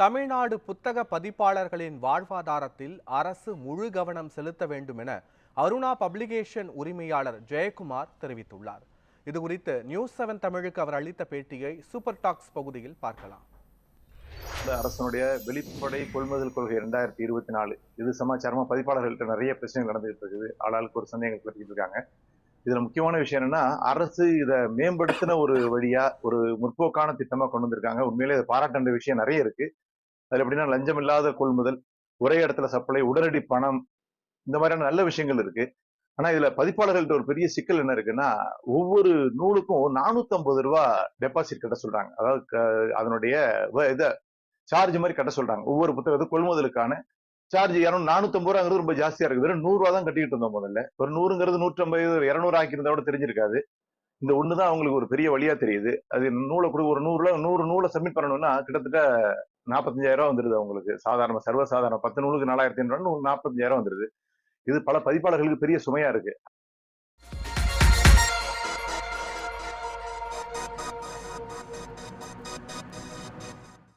தமிழ்நாடு புத்தக பதிப்பாளர்களின் வாழ்வாதாரத்தில் அரசு முழு கவனம் செலுத்த வேண்டும் என அருணா பப்ளிகேஷன் உரிமையாளர் ஜெயக்குமார் தெரிவித்துள்ளார். இது குறித்து நியூஸ் செவன் தமிழுக்கு அவர் அளித்த பேட்டியை சூப்பர் டாக்ஸ் பகுதியில் பார்க்கலாம். இந்த அரசனுடைய வெளிப்படை கொள்முதல் கொள்கை ரெண்டாயிரத்தி இருபத்தி நாலு. இது சமாச்சாரமா பதிப்பாளர்கள்ட்ட நிறைய பிரச்சனைகள் நடந்துகிட்டு இருக்குது. ஆளாளுக்கு ஒரு சந்தேகங்கள் கிளப்பிட்டு இருக்காங்க. இதுல முக்கியமான விஷயம் என்னன்னா அரசு இதை மேம்படுத்தின ஒரு வழியா ஒரு முற்போக்கான திட்டமா கொண்டு வந்திருக்காங்க. உண்மையிலே இது பாராட்ட விஷயம் நிறைய இருக்கு. அதுல எப்படின்னா லஞ்சம் இல்லாத கொள்முதல் ஒரே இடத்துல சப்ளை உடனடி பணம் இந்த மாதிரியான நல்ல விஷயங்கள் இருக்கு. ஆனா இதுல பதிப்பாளர்கள்ட்ட ஒரு பெரிய சிக்கல் என்ன இருக்குன்னா ஒவ்வொரு நூலுக்கும் நானூத்தி ஐம்பது ரூபா டெபாசிட் கட்ட சொல்றாங்க. அதாவது க- அதனுடைய வ- சார்ஜ் மாதிரி கட்ட சொல்றாங்க. ஒவ்வொரு புத்தகத்துக்கும் கொள்முதலுக்கான சார்ஜ் இரநூறு நானூத்தம்பது ரூபாங்கிறது ரொம்ப ஜாஸ்தியா இருக்கு வெறும் நூறுரூவா தான் கட்டிக்கிட்டு இருந்தோம் முதல்ல. ஒரு நூறுங்கிறது நூற்றம்பது இரநூறு ஆக்கியிருந்தா கூட தெரிஞ்சிருக்காது. இந்த ஒண்ணுதான் அவங்களுக்கு ஒரு பெரிய வழியா தெரியுது. அது நூலை கொடு ஒரு நூறுல நூறு நூலை சப்மிட் பண்ணணும்னா கிட்டத்தட்ட நாற்பத்தஞ்சாயிரம் வந்துருது அவங்களுக்கு. சாதாரண சர்வசாதாரண பத்து நூலுக்கு நாலாயிரத்தி ஐநூறு நூல் நாற்பத்தஞ்சாயிரம் வந்துடுது இது பல பதிப்பாளர்களுக்கு பெரிய சுமையா இருக்கு.